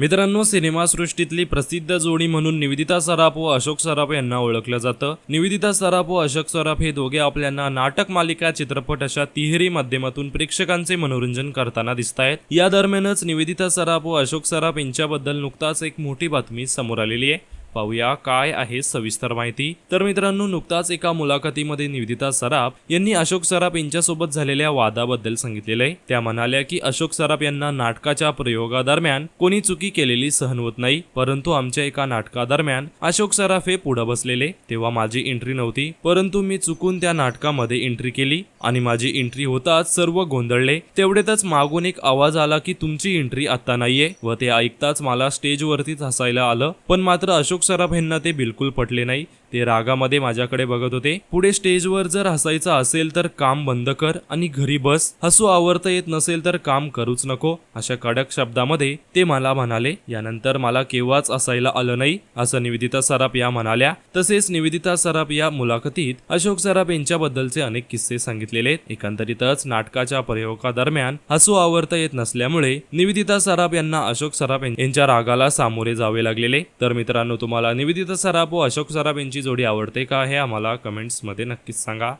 मित्रांनो सिनेमासृष्टीतली प्रसिद्ध जोडी म्हणून निवेदिता सराफ व अशोक सराफ यांना ओळखलं जातं. निवेदिता सराफ व अशोक सराफ हे दोघे आपल्याला नाटक मालिका चित्रपट अशा तिहेरी माध्यमातून प्रेक्षकांचे मनोरंजन करताना दिसत आहेत या दरम्यानच निवेदिता सराफ व अशोक सराफ यांच्याबद्दल नुकताच एक मोठी बातमी समोर आलेली आहे. पाहूया काय आहे सविस्तर माहिती. तर मित्रांनो नुकताच एका मुलाखतीमध्ये निवेदिता सराफ यांनी अशोक सराफ यांच्यासोबत झालेल्या वादाबद्दल सांगितलेलं आहे. त्या म्हणाल्या की अशोक सराफ यांना नाटकाच्या प्रयोगादरम्यान कोणी चुकी केलेली सहन होत नाही परंतु आमच्या एका नाटकादरम्यान अशोक सराफ हे पुढे बसलेले. तेव्हा माझी एंट्री नव्हती परंतु मी चुकून त्या नाटकामध्ये एंट्री केली आणि माझी एंट्री होताच सर्व गोंधळले. तेवढ्यातच मागून एक आवाज आला की तुमची एंट्री आता नाहीये. व ते ऐकताच मला स्टेजवरतीच हसायला आलं. पण मात्र अशोक अशोक सराफ यांना ते बिलकुल पटले नाही. ते रागामध्ये माझ्याकडे बघत होते. पुढे स्टेजवर जर हसायचं असेल तर काम बंद कर आणि घरी बस. हसू आवरता येत नसेल तर काम करूच नको. अशा कडक शब्दामध्ये ते मला म्हणाले यानंतर मला केव्हाच असायला आलं नाही असं निवेदिता सराफ या म्हणाल्या. तसेच निवेदिता सराफ या मुलाखतीत अशोक सराफ यांच्याबद्दलचे अनेक किस्से सांगितलेले आहेत. एकंदरीतच नाटकाच्या प्रयोगादरम्यान हसू आवरता येत नसल्यामुळे निवेदिता सराफ यांना अशोक सराफ यांच्या रागाला सामोरे जावे लागलेले. तर मित्रांनो तुम्हाला निवेदिता सराफ व अशोक सराफ यांची जोडी आवडते का हे आम्हाला कमेंट्समध्ये नक्कीच सांगा.